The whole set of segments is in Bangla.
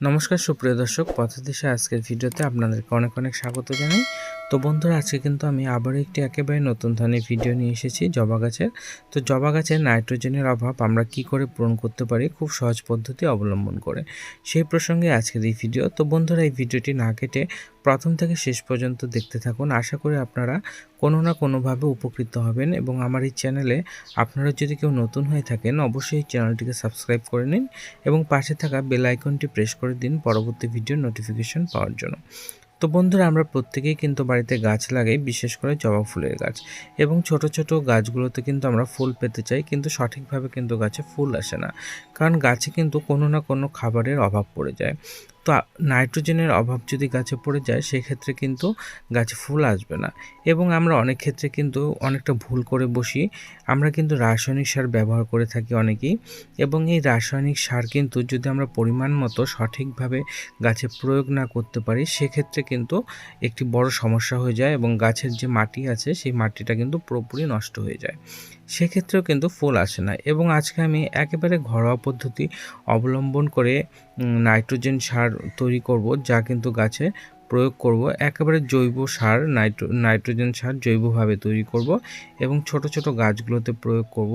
নমস্কার সুপ্রিয় দর্শক পথ দিশা আজকের ভিডিওতে আপনাদেরকে অনেক অনেক স্বাগত জানাই। তো বন্ধুরা, আজকে কিন্তু আমি আবারও একটি একেবারে নতুন ধরনের ভিডিও নিয়ে এসেছি জবা গাছের। তো জবা গাছের নাইট্রোজেনের অভাব আমরা কি করে পূরণ করতে পারি খুব সহজ পদ্ধতি অবলম্বন করে। সেই প্রসঙ্গে আজকের এই ভিডিও তো বন্ধুরা, এই ভিডিওটি না কেটে প্রথম থেকে শেষ পর্যন্ত দেখতে থাকুন। আশা করি আপনারা কোনো না কোনোভাবে উপকৃত হবেন এবং আমার এই চ্যানেলে আপনারা যদি কেউ নতুন হয়ে থাকেন, অবশ্যই এই চ্যানেলটিকে সাবস্ক্রাইব করে নিন এবং পাশে থাকা বেল আইকনটি প্রেস করে দিন পরবর্তী ভিডিওর নোটিফিকেশন পাওয়ার জন্য। তো বন্ধুরা, আমরা প্রত্যেকেই কিন্তু বাড়িতে গাছ লাগাই, বিশেষ করে জবা ফুলের গাছ। এবং ছোট ছোট গাছগুলোতে কিন্তু আমরা ফুল পেতে চাই, কিন্তু সঠিকভাবে কিন্তু গাছে ফুল আসে না। কারণ গাছে কিন্তু কোনো না কোনো খাবারের অভাব পড়ে যায়। নাইট্রোজেনের অভাব যদি গাছে পড়ে যায়, সেক্ষেত্রে কিন্তু গাছে ফুল আসবে না। এবং আমরা অনেক ক্ষেত্রে কিন্তু অনেকটা ভুল করে বসি। আমরা কিন্তু রাসায়নিক সার ব্যবহার করে থাকি অনেকেই। এবং এই রাসায়নিক সার কিন্তু যদি আমরা পরিমাণ মতো সঠিকভাবে গাছে প্রয়োগ না করতে পারি, সেক্ষেত্রে কিন্তু একটি বড় সমস্যা হয়ে যায় এবং গাছের যে মাটি আছে, সেই মাটিটা কিন্তু পুরোপুরি নষ্ট হয়ে যায়। সেক্ষেত্রেও কিন্তু ফুল আসে না। এবং আজকে আমি একেবারে ঘরোয়া পদ্ধতি অবলম্বন করে নাইট্রোজেন সার তৈরি করব, যা কিন্তু গাছে প্রয়োগ করব। একেবারে জৈব সার, নাইট্রো, নাইট্রোজেন সার জৈবভাবে তৈরি করব এবং ছোট ছোট গাছগুলোতে প্রয়োগ করব,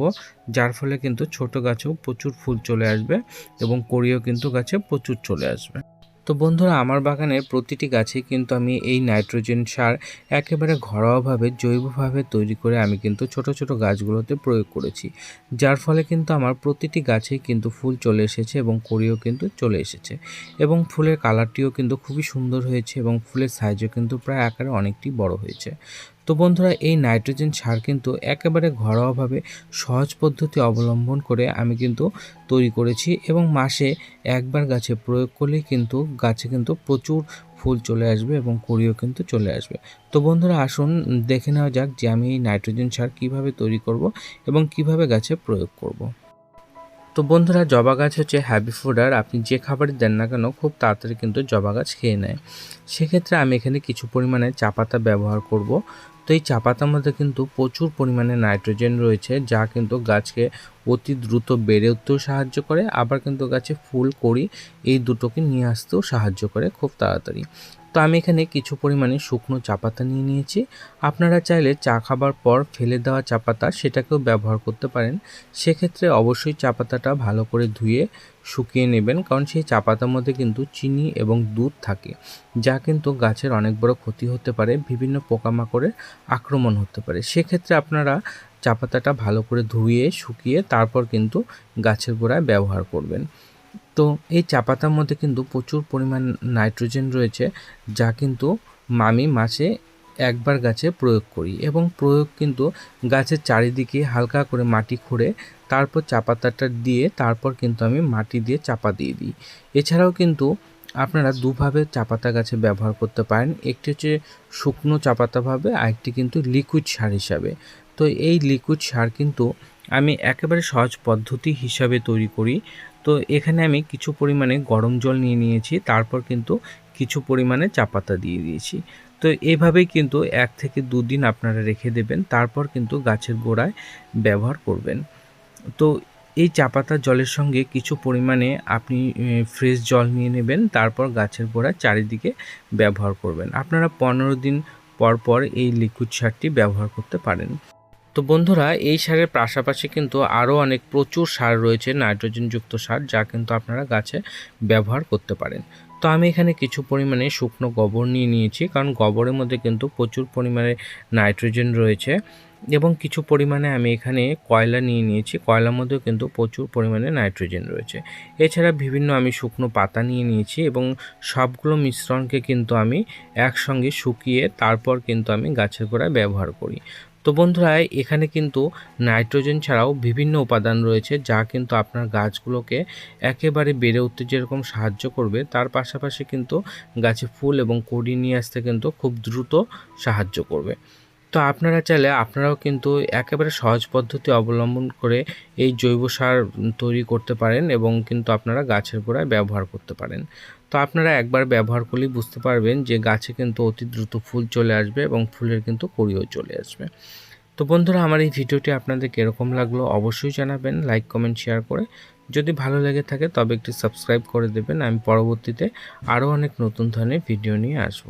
যার ফলে কিন্তু ছোট গাছেও প্রচুর ফুল চলে আসবে এবং কড়িও কিন্তু গাছে প্রচুর চলে আসবে। তো বন্ধুরা, আমার বাগানের প্রতিটি গাছে কিন্তু আমি এই নাইট্রোজেন সার একেবারে ঘরোয়াভাবে, জৈবভাবে তৈরি করে আমি কিন্তু ছোট ছোট গাছগুলোতে প্রয়োগ করেছি। যার ফলে কিন্তু আমার প্রতিটি গাছেই কিন্তু ফুল চলে এসেছে এবং কড়িও কিন্তু চলে এসেছে। এবং ফুলের কালারটিও কিন্তু খুবই সুন্দর হয়েছে এবং ফুলের সাইজও কিন্তু প্রায় আকারে অনেকটি বড় হয়েছে। তো বন্ধুরা, এই নাইট্রোজেন সার কিন্তু একেবারে ঘরোয়াভাবে সহজ পদ্ধতি অবলম্বন করে আমি কিন্তু তৈরি করেছি এবং মাসে একবার গাছে প্রয়োগ করলেই কিন্তু গাছে কিন্তু প্রচুর ফুল চলে আসবে এবং কুড়িও কিন্তু চলে আসবে। তো বন্ধুরা, আসুন দেখে নেওয়া যাক যে আমি এই নাইট্রোজেন সার কীভাবে তৈরি করব এবং কীভাবে গাছে প্রয়োগ করব। তো বন্ধুরা, জবা গাছ হচ্ছে হ্যাপি ফুডার আপনি যে খাবারই দেন না কেন, খুব তাড়াতাড়ি কিন্তু জবা গাছ খেয়ে নেয়। সেক্ষেত্রে আমি এখানে কিছু পরিমাণে চা পাতা ব্যবহার করব। তো এই চা পাতার মধ্যে কিন্তু প্রচুর পরিমাণে নাইট্রোজেন রয়েছে, যা কিন্তু গাছকে অতি দ্রুত বেড়ে উঠতেও সাহায্য করে, আবার কিন্তু গাছে ফুল, কড়ি এই দুটোকে নিয়ে আসতেও সাহায্য করে খুব তাড়াতাড়ি। তো আমি এখানে কিছু পরিমাণে শুকনো চা পাতা নিয়ে নিয়েছি। আপনারা চাইলে চা খাবার পর ফেলে দেওয়া চা পাতা সেটাকেও ব্যবহার করতে পারেন। সেক্ষেত্রে অবশ্যই চা পাতাটা ভালো করে ধুয়ে শুকিয়ে নেবেন, কারণ সেই চা পাতার মধ্যে কিন্তু চিনি এবং দুধ থাকে, যা কিন্তু গাছের অনেক বড় ক্ষতি হতে পারে, বিভিন্ন পোকামাকড়ের আক্রমণ হতে পারে। সেক্ষেত্রে আপনারা চা পাতাটা ভালো করে ধুয়ে, শুকিয়ে তারপর কিন্তু গাছের গোড়ায় ব্যবহার করবেন। তো এই চা পাতার মধ্যে কিন্তু প্রচুর পরিমাণ নাইট্রোজেন রয়েছে, যা কিন্তু আমি মাসে একবার গাছে প্রয়োগ করি এবং প্রয়োগ কিন্তু গাছের চারিদিকে হালকা করে মাটি খুঁড়ে তারপর চা পাতাটা দিয়ে তারপর কিন্তু আমি মাটি দিয়ে চাপা দিয়ে দিই। এছাড়াও কিন্তু আপনারা দুভাবে চা পাতা গাছে ব্যবহার করতে পারেন, একটি হচ্ছে শুকনো চা পাতাভাবে আরেকটি কিন্তু লিকুইড সার হিসাবে। তো এই লিকুইড সার কিন্তু আমি একেবারে সহজ পদ্ধতি হিসাবে তৈরি করি তো এখানে আমি কিছু পরিমাণে গরম জল নিয়ে নিয়েছি, তারপর কিন্তু কিছু পরিমাণে চা পাতা দিয়ে দিয়েছি। তো এভাবেই কিন্তু এক থেকে দুদিন আপনারা রেখে দেবেন, তারপর কিন্তু গাছের গোড়ায় ব্যবহার করবেন। তো এই চা পাতার জলের সঙ্গে কিছু পরিমাণে আপনি ফ্রেশ জল নিয়ে নেবেন, তারপর গাছের গোড়ায় চারিদিকে ব্যবহার করবেন। আপনারা পনেরো দিন পর পর এই লিকুইড সারটি ব্যবহার করতে পারেন। তো বন্ধুরা, এই সারের পাশাপাশি কিন্তু আরও অনেক প্রচুর সার রয়েছে, নাইট্রোজেনযুক্ত সার, যা কিন্তু আপনারা গাছে ব্যবহার করতে পারেন। তো আমি এখানে কিছু পরিমাণে শুকনো গোবর নিয়ে নিয়েছি, কারণ গোবরের মধ্যে কিন্তু প্রচুর পরিমাণে নাইট্রোজেন রয়েছে এবং কিছু পরিমাণে আমি এখানে কয়লা নিয়ে নিয়েছি, কয়লার মধ্যেও কিন্তু প্রচুর পরিমাণে নাইট্রোজেন রয়েছে। এছাড়া বিভিন্ন আমি শুকনো পাতা নিয়ে নিয়েছি এবং সবগুলো মিশ্রণকে কিন্তু আমি একসঙ্গে শুকিয়ে তারপর কিন্তু আমি গাছের গোড়ায় ব্যবহার করি। তো বন্ধুরা, এখানে কিন্তু নাইট্রোজেন ছাড়াও বিভিন্ন উপাদান রয়েছে যা কিন্তু আপনার গাছগুলোকে একেবারে বেড়ে উঠতে যেরকম সাহায্য করবে, তার পাশাপাশি কিন্তু গাছে ফুল এবং কড়ি নিয়ে আসতে কিন্তু খুব দ্রুত সাহায্য করবে। তো আপনারা চাইলে আপনারাও কিন্তু একেবারে সহজ পদ্ধতি অবলম্বন করে এই জৈব সার তৈরি করতে পারেন এবং কিন্তু আপনারা গাছের গোড়ায় ব্যবহার করতে পারেন। তো আপনারা একবার ব্যবহার করলেই বুঝতে পারবেন যে গাছে কিন্তু অতি দ্রুত ফুল চলে আসবে এবং ফুলের কিন্তু কড়িও চলে আসবে। তো বন্ধুরা, আমার এই ভিডিওটি আপনাদের কীরকম লাগল অবশ্যই জানাবেন লাইক কমেন্ট শেয়ার করে। যদি ভালো লেগে থাকে তবে একটি সাবস্ক্রাইব করে দেবেন। আমি পরবর্তীতে আরও অনেক নতুন ধরনের ভিডিও নিয়ে আসব।